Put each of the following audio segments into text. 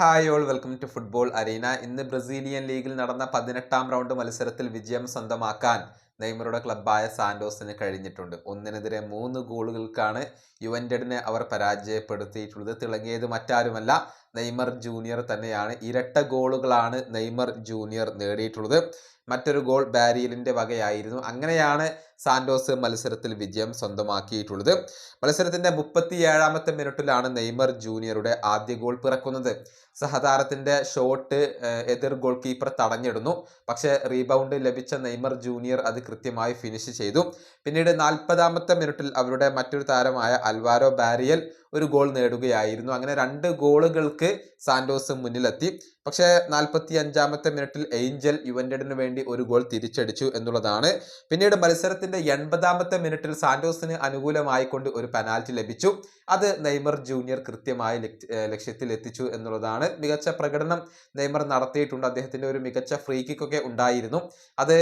Hi all welcome to football arena. ഇന്ന് Brazilian ലീഗിൽ നടന്ന പതിനെട്ടാം റൗണ്ട് മത്സരത്തിൽ വിജയം സ്വന്തമാക്കാൻ നെയ്മറുടെ ക്ലബ്ബായ സാന്റോസിന് കഴിഞ്ഞിട്ടുണ്ട്. ഒന്നിനെതിരെ മൂന്ന് ഗോളുകൾക്കാണ് യുവന്റഡിനെ അവർ പരാജയപ്പെടുത്തിയിട്ടുള്ളത്. തിളങ്ങിയത് മറ്റാരുമല്ല നെയ്മർ ജൂനിയർ തന്നെയാണ്. ഇരട്ട ഗോളുകളാണ് നെയ്മർ ജൂനിയർ നേടിയിട്ടുള്ളത്. മറ്റൊരു ഗോൾ ബാരിയലിന്റെ വകയായിരുന്നു. അങ്ങനെയാണ് സാന്റോസ് മത്സരത്തിൽ വിജയം സ്വന്തമാക്കിയിട്ടുള്ളത്. മത്സരത്തിന്റെ മുപ്പത്തി ഏഴാമത്തെ മിനിറ്റിലാണ് നെയ്മർ ജൂനിയറുടെ ആദ്യ ഗോൾ പിറക്കുന്നത്. സഹതാരത്തിന്റെ ഷോട്ട് എതിർ ഗോൾ കീപ്പർ തടഞ്ഞിടുന്നു. പക്ഷേ റീബൗണ്ട് ലഭിച്ച നെയ്മർ ജൂനിയർ അത് കൃത്യമായി ഫിനിഷ് ചെയ്തു. പിന്നീട് നാൽപ്പതാമത്തെ മിനിറ്റിൽ അവരുടെ മറ്റൊരു താരമായ അൽവാരോ ബാരിയൽ ഒരു ഗോൾ നേടുകയായിരുന്നു. അങ്ങനെ രണ്ട് ഗോളുകൾക്ക് സാന്റോസ് മുന്നിലെത്തി. പക്ഷേ നാൽപ്പത്തി അഞ്ചാമത്തെ മിനിറ്റിൽ ഏഞ്ചൽ യുവന്റഡിന് വേണ്ടി ഒരു ഗോൾ തിരിച്ചടിച്ചു എന്നുള്ളതാണ്. പിന്നീട് മത്സരത്തിന്റെ എൺപതാമത്തെ മിനിറ്റിൽ സാന്റോസിന് അനുകൂലമായിക്കൊണ്ട് ഒരു പെനാൽറ്റി ലഭിച്ചു. അത് നെയ്മർ ജൂനിയർ കൃത്യമായി ലക്ഷ്യത്തിൽ എത്തിച്ചു എന്നുള്ളതാണ്. മികച്ച പ്രകടനം നെയ്മർ നടത്തിയിട്ടുണ്ട്. അദ്ദേഹത്തിന്റെ ഒരു മികച്ച ഫ്രീ കിക്കൊക്കെ ഉണ്ടായിരുന്നു. അത്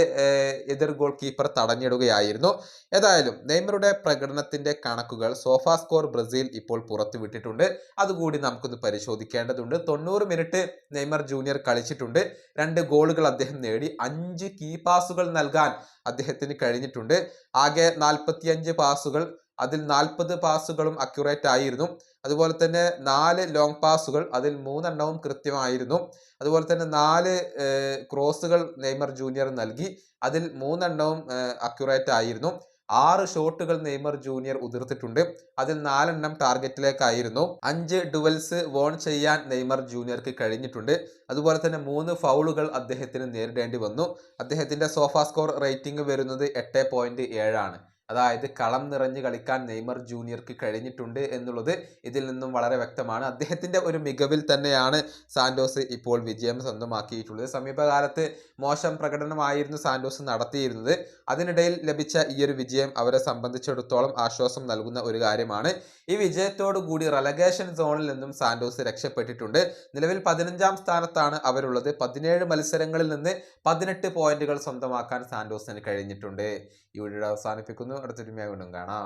എതിർ ഗോൾ കീപ്പർ തടഞ്ഞിടുകയായിരുന്നു. ഏതായാലും നെയ്മറുടെ പ്രകടനത്തിന്റെ കണക്കുകൾ സോഫ സ്കോർ ബ്രസീൽ ഇപ്പോൾ പുറത്തുവിട്ടിട്ടുണ്ട്. അതുകൂടി നമുക്കൊന്ന് പരിശോധിക്കേണ്ടതുണ്ട്. തൊണ്ണൂറ് മിനിറ്റ് നെയ്മർ ജൂനിയർ കളിച്ചിട്ടുണ്ട്. രണ്ട് ഗോളുകൾ അദ്ദേഹം നേടി. അഞ്ച് കീ പാസുകൾ നൽകാൻ അദ്ദേഹത്തിന് കഴിഞ്ഞിട്ടുണ്ട്. ആകെ നാൽപ്പത്തിയഞ്ച് പാസുകൾ അതിൽ നാൽപ്പത് പാസുകളും അക്യുറേറ്റ് ആയിരുന്നു. അതുപോലെ തന്നെ നാല് ലോങ് പാസുകൾ അതിൽ മൂന്നെണ്ണവും കൃത്യമായിരുന്നു. അതുപോലെ തന്നെ നാല് ക്രോസുകൾ നെയ്മർ ജൂനിയർ നൽകി. അതിൽ മൂന്നെണ്ണവും അക്യുറേറ്റ് ആയിരുന്നു. ആറ് ഷോട്ടുകൾ നെയ്മർ ജൂനിയർ ഉതിർത്തിട്ടുണ്ട്. അതിൽ നാലെണ്ണം ടാർഗറ്റിലേക്കായിരുന്നു. അഞ്ച് ഡുവൽസ് വോൺ ചെയ്യാൻ നെയ്മർ ജൂനിയർക്ക് കഴിഞ്ഞിട്ടുണ്ട്. അതുപോലെ തന്നെ മൂന്ന് ഫൗളുകൾ അദ്ദേഹത്തിന് നേരിടേണ്ടി വന്നു. അദ്ദേഹത്തിന്റെ സോഫാ സ്കോർ റേറ്റിംഗ് വരുന്നത് എട്ട് പോയിന്റ് ഏഴാണ്. അതായത് കളം നിറഞ്ഞ് കളിക്കാൻ നെയ്മർ ജൂനിയർക്ക് കഴിഞ്ഞിട്ടുണ്ട് എന്നുള്ളത് ഇതിൽ നിന്നും വളരെ വ്യക്തമാണ്. അദ്ദേഹത്തിന്റെ ഒരു മികവിൽ തന്നെയാണ് സാന്റോസ് ഇപ്പോൾ വിജയം സ്വന്തമാക്കിയിട്ടുള്ളത്. സമീപകാലത്ത് മോശം പ്രകടനമായിരുന്നു സാന്റോസ് നടത്തിയിരുന്നത്. അതിനിടയിൽ ലഭിച്ച ഈ ഒരു വിജയം അവരെ സംബന്ധിച്ചിടത്തോളം ആശ്വാസം നൽകുന്ന ഒരു കാര്യമാണ്. ഈ വിജയത്തോടു കൂടി റലഗേഷൻ സോണിൽ നിന്നും സാന്റോസ് രക്ഷപ്പെട്ടിട്ടുണ്ട്. നിലവിൽ പതിനഞ്ചാം സ്ഥാനത്താണ് അവരുള്ളത്. പതിനേഴ് മത്സരങ്ങളിൽ നിന്ന് പതിനെട്ട് പോയിന്റുകൾ സ്വന്തമാക്കാൻ സാന്റോസിന് കഴിഞ്ഞിട്ടുണ്ട്. ഈ വീഡിയോ അവസാനിപ്പിക്കുന്നു. അടുത്തൊരു വീണ്ടും കാണാം